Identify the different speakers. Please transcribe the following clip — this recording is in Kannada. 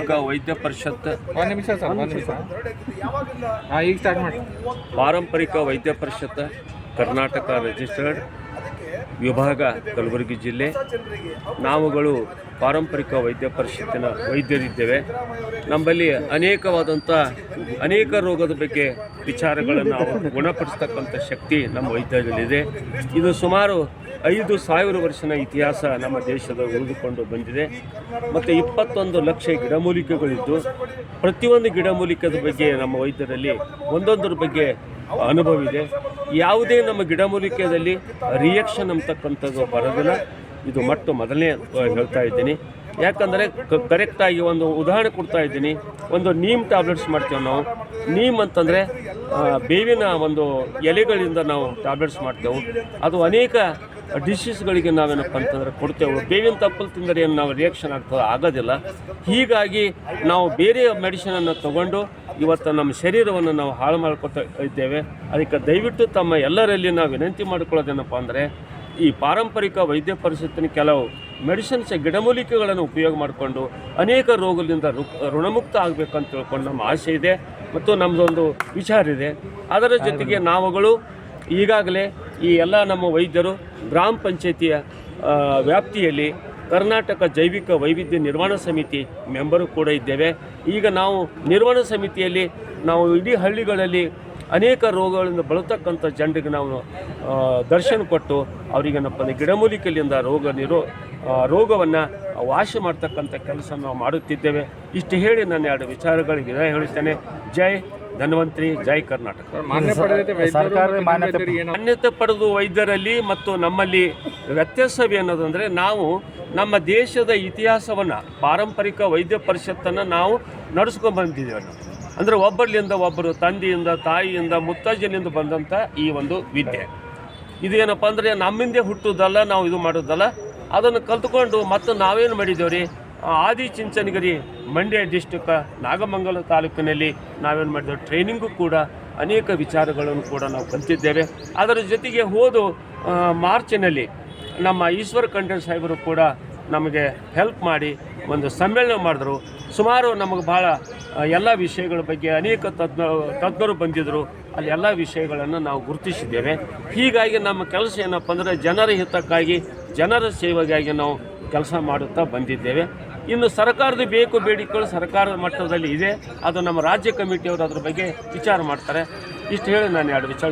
Speaker 1: ಈಗ ವೈದ್ಯ ಪರಿಷತ್
Speaker 2: ನಿಮಿಷ ಸರ್ ನಿಮಿಷ. ಹಾಂ ಈಗ ಸ್ಟಾರ್ಟ್ ಮಾಡಿ.
Speaker 1: ಪಾರಂಪರಿಕ ವೈದ್ಯ ಪರಿಷತ್ ಕರ್ನಾಟಕ ರಿಜಿಸ್ಟರ್ಡ್ ವಿಭಾಗ ಕಲಬುರಗಿ ಜಿಲ್ಲೆ. ನಾವುಗಳು ಪಾರಂಪರಿಕ ವೈದ್ಯ ಪರಿಷತ್ತಿನ ವೈದ್ಯರಿದ್ದೇವೆ. ನಮ್ಮಲ್ಲಿ ಅನೇಕವಾದಂಥ ಅನೇಕ ರೋಗದ ಬಗ್ಗೆ ವಿಚಾರಗಳನ್ನು ಗುಣಪಡಿಸ್ತಕ್ಕಂಥ ಶಕ್ತಿ ನಮ್ಮ ವೈದ್ಯರಲ್ಲಿದೆ. ಇದು ಸುಮಾರು ಐದು ಸಾವಿರ ವರ್ಷದ ಇತಿಹಾಸ ನಮ್ಮ ದೇಶದ ಉಳಿದುಕೊಂಡು ಬಂದಿದೆ. ಮತ್ತು ಇಪ್ಪತ್ತೊಂದು ಲಕ್ಷ ಗಿಡಮೂಲಿಕೆಗಳಿದ್ದು, ಪ್ರತಿಯೊಂದು ಗಿಡಮೂಲಿಕೆದ ಬಗ್ಗೆ ನಮ್ಮ ವೈದ್ಯರಲ್ಲಿ ಒಂದೊಂದರ ಬಗ್ಗೆ ಅನುಭವ ಇದೆ. ಯಾವುದೇ ನಮ್ಮ ಗಿಡಮೂಲಿಕೆಯಲ್ಲಿ ರಿಯಾಕ್ಷನ್ ಅಂತಕ್ಕಂಥದ್ದು ಬರೋದಿಲ್ಲ. ಇದು ಮತ್ತು ಮೊದಲನೇ ಹೇಳ್ತಾ ಇದ್ದೀನಿ. ಯಾಕಂದರೆ ಕರೆಕ್ಟಾಗಿ ಒಂದು ಉದಾಹರಣೆ ಕೊಡ್ತಾ ಇದ್ದೀನಿ. ಒಂದು ನೀಮ್ ಟ್ಯಾಬ್ಲೆಟ್ಸ್ ಮಾಡ್ತೇವೆ ನಾವು. ನೀಮ್ ಅಂತಂದರೆ ಬೇವಿನ ಒಂದು ಎಲೆಗಳಿಂದ ನಾವು ಟ್ಯಾಬ್ಲೆಟ್ಸ್ ಮಾಡ್ತೇವೆ. ಅದು ಅನೇಕ ಡಿಸೀಸ್ಗಳಿಗೆ ನಾವೇನಪ್ಪ ಅಂತಂದರೆ ಕೊಡ್ತೇವೆ. ಬೇವಿನ ತಪ್ಪಲು ತಿಂದರೆ ಏನು ನಾವು ರಿಯಾಕ್ಷನ್ ಆಗ್ತದೆ ಆಗೋದಿಲ್ಲ. ಹೀಗಾಗಿ ನಾವು ಬೇರೆ ಮೆಡಿಷನನ್ನು ತಗೊಂಡು ಇವತ್ತು ನಮ್ಮ ಶರೀರವನ್ನು ನಾವು ಹಾಳು ಮಾಡ್ಕೊತಾ ಇದ್ದೇವೆ. ಅದಕ್ಕೆ ದಯವಿಟ್ಟು ತಮ್ಮ ಎಲ್ಲರಲ್ಲಿ ನಾವು ವಿನಂತಿ ಮಾಡ್ಕೊಳ್ಳೋದೇನಪ್ಪ ಅಂದರೆ, ಈ ಪಾರಂಪರಿಕ ವೈದ್ಯ ಪರಿಸ್ಥಿತಿನ ಕೆಲವು ಮೆಡಿಸಿನ್ಸ್ ಗಿಡಮೂಲಿಕೆಗಳನ್ನು ಉಪಯೋಗ ಮಾಡಿಕೊಂಡು ಅನೇಕ ರೋಗದಿಂದ ಋಣಮುಕ್ತ ಋಣಮುಕ್ತ ಅಂತ ತಿಳ್ಕೊಂಡು ನಮ್ಮ ಆಸೆ ಇದೆ. ಮತ್ತು ನಮ್ಮದೊಂದು ವಿಚಾರ ಇದೆ. ಅದರ ಜೊತೆಗೆ ನಾವುಗಳು ಈಗಾಗಲೇ ಈ ಎಲ್ಲ ನಮ್ಮ ವೈದ್ಯರು ಗ್ರಾಮ ಪಂಚಾಯತಿಯ ವ್ಯಾಪ್ತಿಯಲ್ಲಿ ಕರ್ನಾಟಕ ಜೈವಿಕ ವೈವಿಧ್ಯ ನಿರ್ವಹಣಾ ಸಮಿತಿ ಮೆಂಬರು ಕೂಡ ಇದ್ದೇವೆ. ಈಗ ನಾವು ನಿರ್ವಹಣಾ ಸಮಿತಿಯಲ್ಲಿ ನಾವು ಇಡೀ ಹಳ್ಳಿಗಳಲ್ಲಿ ಅನೇಕ ರೋಗಗಳಿಂದ ಬಳತಕ್ಕಂಥ ಜನರಿಗೆ ನಾವು ದರ್ಶನ ಕೊಟ್ಟು ಅವರಿಗೇನಪ್ಪ ಅಂದರೆ ಗಿಡಮೂಲಿಕೆಯಿಂದ ರೋಗ ನಿರೋ ರೋಗವನ್ನು ವಾಶ ಮಾಡ್ತಕ್ಕಂಥ ಕೆಲಸ ನಾವು ಮಾಡುತ್ತಿದ್ದೇವೆ. ಇಷ್ಟು ಹೇಳಿ ನಾನು ಎರಡು ವಿಚಾರಗಳಿಗೆ ಹೇಳ್ತೇನೆ ಜೈ ಧನ್ವಂತ್ರಿ ಜೈ ಕರ್ನಾಟಕ. ಮಾನ್ಯತೆ ಪಡೆದು ವೈದ್ಯರಲ್ಲಿ ಮತ್ತು ನಮ್ಮಲ್ಲಿ ವ್ಯತ್ಯಾಸವೇನದಂದರೆ ನಾವು ನಮ್ಮ ದೇಶದ ಇತಿಹಾಸವನ್ನು ಪಾರಂಪರಿಕ ವೈದ್ಯ ಪರಿಷತ್ತನ್ನು ನಾವು ನಡೆಸ್ಕೊಂಡು ಬಂದಿದ್ದೇವೆ ನಾವು ಅಂದರೆ ಒಬ್ಬರಿಂದ ಒಬ್ಬರು ತಂದೆಯಿಂದ ತಾಯಿಯಿಂದ ಮುತ್ತಜ್ಜನಿಂದ ಬಂದಂಥ ಈ ಒಂದು ವಿದ್ಯೆ. ಇದೇನಪ್ಪ ಅಂದರೆ ನಮ್ಮಿಂದೇ ಹುಟ್ಟುದಲ್ಲ ನಾವು ಇದು ಮಾಡೋದಲ್ಲ. ಅದನ್ನು ಕಲ್ತ್ಕೊಂಡು ಮತ್ತು ನಾವೇನು ಮಾಡಿದ್ದೇವೆ ರೀ ಆದಿ ಚಿಂಚನಗಿರಿ ಮಂಡ್ಯ ಡಿಸ್ಟಿಕ್ ನಾಗಮಂಗಲ ತಾಲೂಕಿನಲ್ಲಿ ನಾವೇನು ಮಾಡಿದ್ದೇವೆ ಟ್ರೈನಿಂಗು ಕೂಡ ಅನೇಕ ವಿಚಾರಗಳನ್ನು ಕೂಡ ನಾವು ಕಲ್ತಿದ್ದೇವೆ. ಅದರ ಜೊತೆಗೆ ಹೋದು ಮಾರ್ಚಿನಲ್ಲಿ ನಮ್ಮ ಈಶ್ವರ ಖಂಡ ಸಾಹೇಬರು ಕೂಡ ನಮಗೆ ಹೆಲ್ಪ್ ಮಾಡಿ ಒಂದು ಸಮ್ಮೇಳನ ಮಾಡಿದ್ರು. ಸುಮಾರು ನಮಗೆ ಭಾಳ ಎಲ್ಲ ವಿಷಯಗಳ ಬಗ್ಗೆ ಅನೇಕ ತಜ್ಞ, ತಜ್ಞರು ಬಂದಿದ್ದರು ಅಲ್ಲಿ ಎಲ್ಲ ವಿಷಯಗಳನ್ನು ನಾವು ಗುರುತಿಸಿದ್ದೇವೆ. ಹೀಗಾಗಿ ನಮ್ಮ ಕೆಲಸ ಏನಪ್ಪ ಅಂದರೆ ಜನರ ಹಿತಕ್ಕಾಗಿ, ಜನರ ಸೇವೆಗಾಗಿ ನಾವು ಕೆಲಸ ಮಾಡುತ್ತಾ ಬಂದಿದ್ದೇವೆ. ಇನ್ನು ಸರ್ಕಾರದ ಬೇಕು ಬೇಡಿಕೆಗಳು ಸರ್ಕಾರದ ಮಟ್ಟದಲ್ಲಿ ಇದೆ. ಅದು ನಮ್ಮ ರಾಜ್ಯ ಕಮಿಟಿಯವರು ಅದ್ರ ಬಗ್ಗೆ ವಿಚಾರ ಮಾಡ್ತಾರೆ. ಇಷ್ಟು ಹೇಳಿ ನಾನು ಎರಡು ವಿಚಾರ